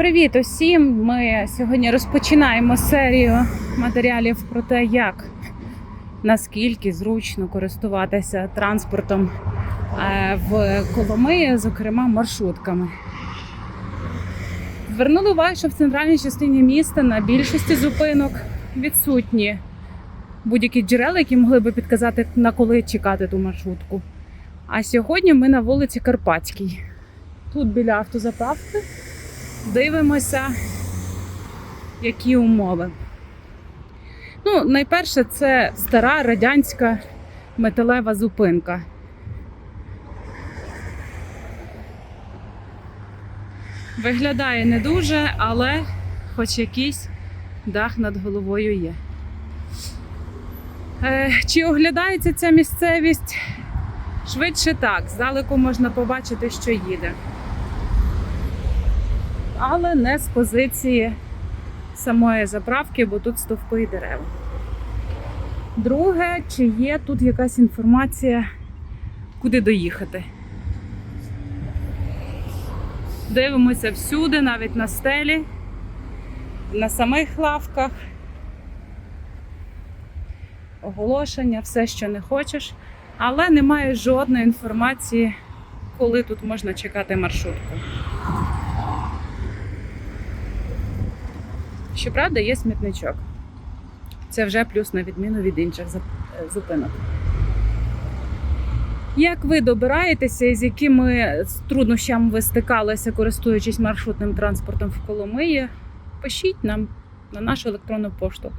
Привіт усім! Ми сьогодні розпочинаємо серію матеріалів про те, як наскільки зручно користуватися транспортом е, в Коломиї, зокрема маршрутками. Звернули увагу, що в центральній частині міста на більшості зупинок відсутні будь-які джерела, які могли би підказати, на коли чекати ту маршрутку. А сьогодні ми на вулиці Карпатській. Тут біля автозаправки дивимося, які умови. Ну, найперше, це стара радянська металева зупинка. Виглядає не дуже, але хоч якийсь дах над головою є. Е, чи оглядається ця місцевість? Швидше так, здалеку можна побачити, що їде але не з позиції самої заправки, бо тут стовпи і дерева. Друге, чи є тут якась інформація, куди доїхати. Дивимося всюди, навіть на стелі, на самих лавках. Оголошення, все, що не хочеш, але немає жодної інформації, коли тут можна чекати маршрутку. Щоправда, є смітничок. Це вже плюс на відміну від інших е, зупинок. Як ви добираєтеся і з якими труднощами ви стикалися, користуючись маршрутним транспортом в Коломиї, пишіть нам на нашу електронну пошту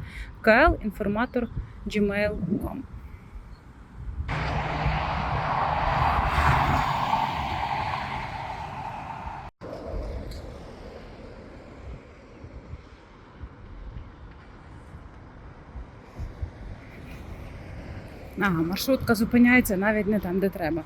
klinformator.gmail.com Ага, маршрутка зупиняється навіть не там, де треба.